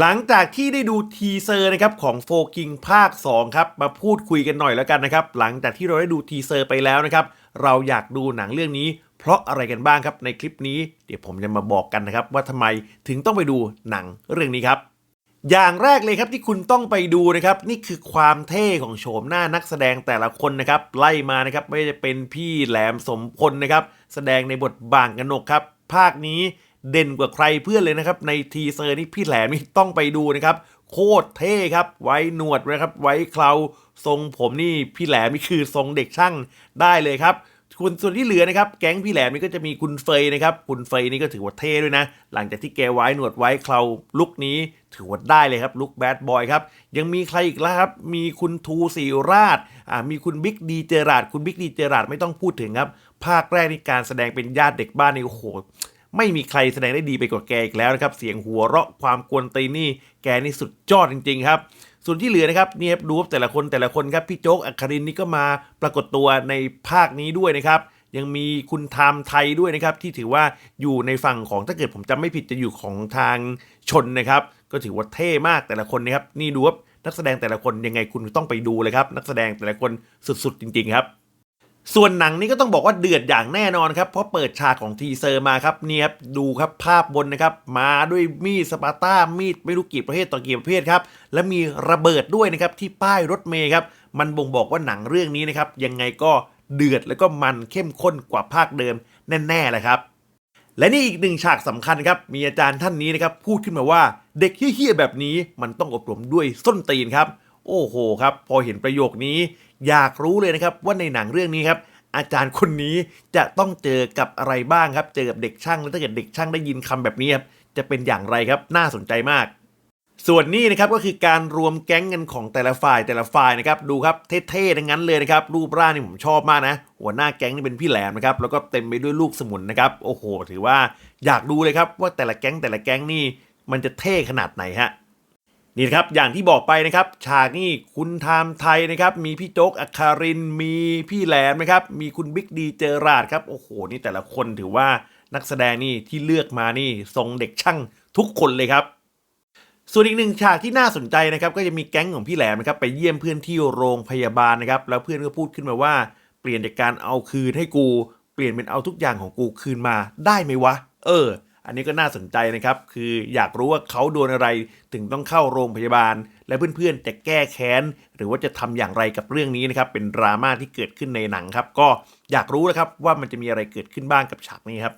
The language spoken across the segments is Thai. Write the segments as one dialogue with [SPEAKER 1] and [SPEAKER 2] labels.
[SPEAKER 1] หลังจากที่ได้ดูทีเซอร์นะครับของโฟกิงภาค 2 ครับ มาพูดคุยกันหน่อยแล้วกันนะครับ หลังจากที่เราได้ดูทีเซอร์ไปแล้วนะครับ เราอยากดูหนังเรื่องนี้ เพราะอะไรกันบ้างครับในคลิปนี้ เดี๋ยวผมจะมาบอกกันนะครับ ว่าทำไมถึงต้องไปดูหนังเรื่องนี้ครับ อย่างแรกเลยครับที่คุณต้องไปดูนะครับ นี่คือความเท่ของโฉมหน้านักแสดงแต่ละคนนะครับ ไล่มานะครับไม่ว่าจะเป็นพี่แหลมสมพลนะครับ แสดงในบทบางกนกครับ ภาคนี้ เด่นกว่าใครเพื่อนเลยนะครับ ในทีเซอร์นี่พี่แหลมนี่ต้องไปดูนะครับ โคตรเท่ครับ ไว้หนวดนะครับ ไว้เคราทรงผมนี่พี่แหลมนี่คือทรงเด็กช่างได้เลยครับคุณส่วนที่เหลือนะครับแก๊งพี่แหลมนี่ก็จะมีคุณเฟยนะครับคุณเฟยนี่ก็ถือว่าเท่ด้วยนะ หลังจากที่แกไว้หนวดไว้เคราลุคนี้ถือว่าได้เลยครับลุคแบดบอยครับยังมีใครอีกล่ะครับ มีคุณทูสีราชอ่ามีคุณบิ๊กดีเจราดคุณบิ๊กดีเจราดไม่ต้องพูดถึงครับ ภาคแรกนี่การแสดงเป็นญาติเด็กบ้านนี่โอ้โห ไม่มีใครแสดงได้ดีไปกว่าแกอีกแล้วนะครับเสียงหัวเราะความกวนตีนนี่แกนี่สุดยอดจริงๆครับส่วนที่เหลือนะครับเนี่ครับดูแต่ละคนแต่ละคนครับพี่โจ๊กอัครินนี่ก็มาปรากฏตัวในภาคนี้ด้วยนะครับยังมีคุณไทม์ไทยด้วยนะครับที่ถือว่าอยู่ในฝั่งของถ้าเกิดผมจำไม่ผิดจะอยู่ของทางชนนะครับ ก็ถือว่าเท่มากแต่ละคนนะครับนี่ดูว่านักแสดงแต่ละคนยังไงคุณต้องไปดูเลยครับ นักแสดงแต่ละคนสุดๆจริงๆครับ ส่วนหนังนี้ก็ต้องบอกว่าเดือดอย่างแน่นอนครับ เพราะเปิดฉากของทีเซอร์มาครับเนี่ยครับดูครับภาพบนนะครับ มาด้วยมีดสปาร์ต้ามีดไม่รู้กี่ประเภทต่อกี่ประเภทครับ และมีระเบิดด้วยนะครับที่ป้ายรถเมย์ครับ มันบ่งบอกว่าหนังเรื่องนี้นะครับ ยังไงก็เดือดแล้วก็มันเข้มข้นกว่าภาคเดิมแน่ๆแหละครับ และนี่อีกหนึ่งฉากสำคัญครับ มีอาจารย์ท่านนี้นะครับพูดขึ้นมาว่าเด็กเฮี้ยๆแบบนี้มันต้องอบรมด้วยส้นตีนครับ โอ้โหครับ พอเห็นประโยคนี้ อยากรู้เลยนะครับว่าในหนังเรื่องนี้ครับอาจารย์คนนี้จะต้องเจอกับอะไรบ้างครับ เจอกับเด็กช่างแล้วถ้าเกิดเด็กช่างได้ยินคำแบบนี้ครับจะเป็นอย่างไรครับน่าสนใจมาก ส่วนนี้นะครับก็คือการรวมแก๊งกันของแต่ละฝ่ายแต่ละฝ่ายนะครับดูครับเท่ๆทั้งนั้นเลยนะครับรูปร่างนี่ผมชอบมากนะ หัวหน้าแก๊งนี่เป็นพี่แหลมนะครับแล้วก็เต็มไปด้วยลูกสมุนนะครับโอ้โห ถือว่าอยากดูเลยครับว่าแต่ละแก๊งแต่ละแก๊งนี่มันจะเท่ขนาดไหนฮะ นี่ครับอย่างที่บอกไปนะครับ ฉากนี่คุณไทม์ไทยนะครับ มีพี่โจ๊กอัคารินมีพี่แหลมนะครับ มีคุณบิ๊กดีเจอราดครับโอ้โหนี่แต่ละคนถือว่านักแสดงนี่ที่เลือกมานี่ทรงเด็กช่างทุกคนเลยครับ ส่วนอีกหนึ่งฉากที่น่าสนใจนะครับ ก็จะมีแก๊งของพี่แหลมนะครับ ไปเยี่ยมเพื่อนที่โรงพยาบาลนะครับ แล้วเพื่อนก็พูดขึ้นมาว่าเปลี่ยนจากการเอาคืนให้กู เปลี่ยนเป็นเอาทุกอย่างของกูคืนมาได้ไหมวะ เออ อันนี้ก็น่าสนใจนะครับ คืออยากรู้ว่าเขาโดนอะไรถึงต้องเข้าโรงพยาบาล และเพื่อนๆจะแก้แค้น หรือว่าจะทำอย่างไรกับเรื่องนี้นะครับ เป็นดราม่าที่เกิดขึ้นในหนังครับ ก็อยากรู้นะครับว่ามันจะมีอะไรเกิดขึ้นบ้างกับฉากนี้ครับ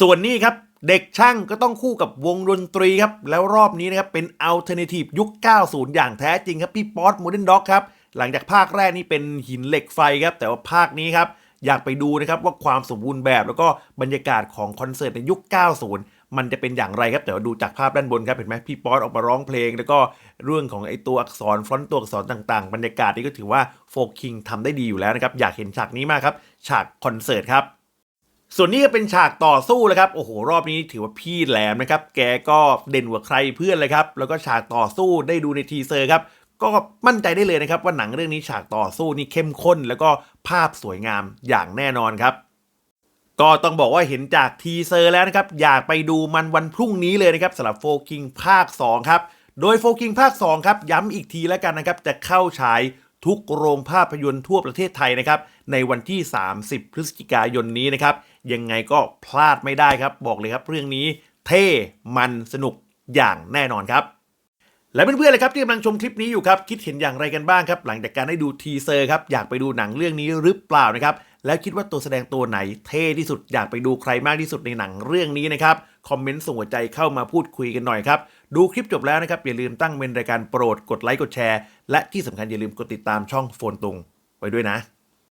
[SPEAKER 1] ส่วนนี้ครับเด็กช่างก็ต้องคู่กับวงดนตรีครับ แล้วรอบนี้นะครับเป็นอัลเทอร์เนทีฟยุค 90 อย่างแท้จริงครับพี่ป๊อตโมเดิร์นด็อกครับหลังจากภาคแรกนี่เป็นหินเหล็กไฟครับแต่ว่าภาคนี้ครับ อยากไปดูนะครับว่าความสมบูรณ์แบบแล้วก็บรรยากาศของคอนเสิร์ตในยุค 90 มันจะเป็นอย่างไรครับแต่ว่าดูจากภาพด้านบนครับเห็นไหมพี่ป๊อตออกมาร้องเพลง แล้วก็เรื่องของไอตัวอักษรฟอนต์ตัวอักษรต่างๆ บรรยากาศนี่ก็ถือว่าโฟคิงทำได้ดีอยู่แล้วนะครับอยากเห็นฉากนี้มากครับฉากคอนเสิร์ตครับส่วนนี้ก็เป็นฉากต่อสู้เลยครับ โอ้โห รอบนี้ถือว่าพี่แหลมนะครับ แกก็เด่นกว่าใครเพื่อนเลยครับ แล้วก็ฉากต่อสู้ได้ดูในทีเซอร์ครับ ก็มั่นใจได้เลยนะครับว่าหนังเรื่องนี้ฉากต่อสู้นี่เข้มข้น แล้วก็ภาพสวยงามอย่างแน่นอนครับ ก็ต้องบอกว่าเห็นจากทีเซอร์แล้วนะครับ อยากไปดูมันวันพรุ่งนี้เลยนะครับสำหรับโฟกิงภาค 2 ครับ โดยโฟกิงภาค 2 ครับ ย้ำอีกทีแล้วกันนะครับ จะเข้าฉายทุกโรงภาพยนตร์ทั่วประเทศไทยนะครับ ในวันที่ 30 พฤศจิกายนนี้นะครับ ยังไงก็พลาดไม่ได้ครับ บอกเลยครับ เรื่องนี้เท่มันสนุกอย่างแน่นอนครับ และเพื่อนๆเลยครับที่กำลังชมคลิปนี้อยู่ครับ คิดเห็นอย่างไรกันบ้างครับ หลังจากการได้ดูทีเซอร์ครับ อยากไปดูหนังเรื่องนี้หรือเปล่านะครับ แล้วคิดว่าตัวแสดงตัวไหนเท่ที่สุดอยากไปดูใครมากที่สุดในหนังเรื่องนี้นะครับ คอมเมนต์ส่งหัวใจเข้ามาพูดคุยกันหน่อยครับ ดูคลิปจบแล้วนะครับ อย่าลืมตั้งเป็นรายการโปรดกดไลค์กดแชร์ และที่สำคัญอย่าลืมกดติดตามช่องโฟนตุงไว้ด้วยนะ